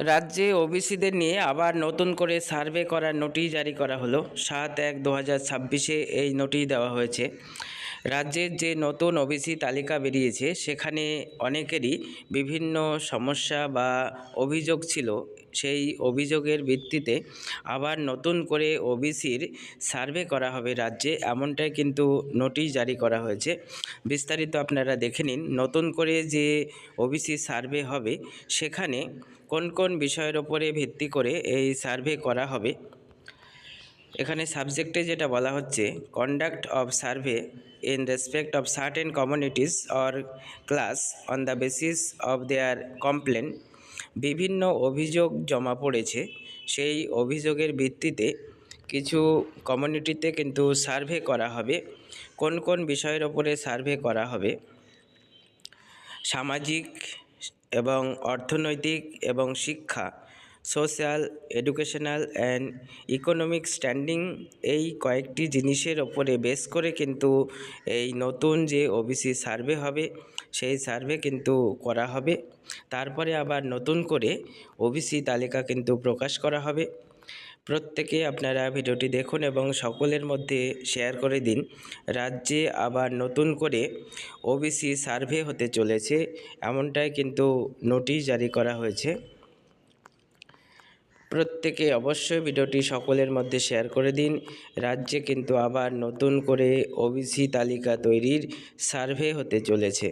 রাজ্যে ওবিসিদের নিয়ে আবার নতুন করে সার্ভে করার নোটিশ জারি করা হলো। সাত এক দু হাজার ছাব্বিশে এই নোটিশ দেওয়া হয়েছে। রাজ্যের যে নতুন ওবিসি তালিকা বেরিয়েছে, সেখানে অনেকেরই বিভিন্ন সমস্যা বা অভিযোগ ছিল। সেই অভিযোগের ভিত্তিতে আবার নতুন করে ওবিসির সার্ভে করা হবে রাজ্যে, এমনটাই কিন্তু নোটিশ জারি করা হয়েছে। বিস্তারিত আপনারা দেখে নিন, নতুন করে যে ওবিসি সার্ভে হবে, সেখানে কোন কোন বিষয়ের ওপরে ভিত্তি করে এই সার্ভে করা হবে। এখানে সাবজেক্টে যেটা বলা হচ্ছে conduct of survey in respect of certain communities or class on the basis of their complain বিভিন্ন অভিযোগ জমা পড়েছে। সেই অভিযোগের ভিত্তিতে কিছু কমিউনিটিতে কিন্তু সার্ভে করা হবে। কোন কোন বিষয়ের ওপরে সার্ভে করা হবে? সামাজিক এবং অর্থনৈতিক এবং শিক্ষা social educational and economic standing এই কয়েকটি জিনিসের ওপরে বেস করে কিন্তু এই নতুন যে ওবিসি সার্ভে হবে, সেই সার্ভে কিন্তু করা হবে। তারপরে আবার নতুন করে ওবিসি তালিকা কিন্তু প্রকাশ করা হবে। প্রত্যেকে আপনারা ভিডিওটি দেখুন এবং সকলের মধ্যে শেয়ার করে দিন। রাজ্যে আবার নতুন করে ওবিসি সার্ভে হতে চলেছে, এমনটাই কিন্তু নোটিশ জারি করা হয়েছে। প্রত্যেকে অবশ্যই ভিডিওটি সকলের মধ্যে শেয়ার করে দিন। রাজ্যে কিন্তু আবার নতুন করে ওবিসি তালিকা তৈরির সার্ভে হতে চলেছে।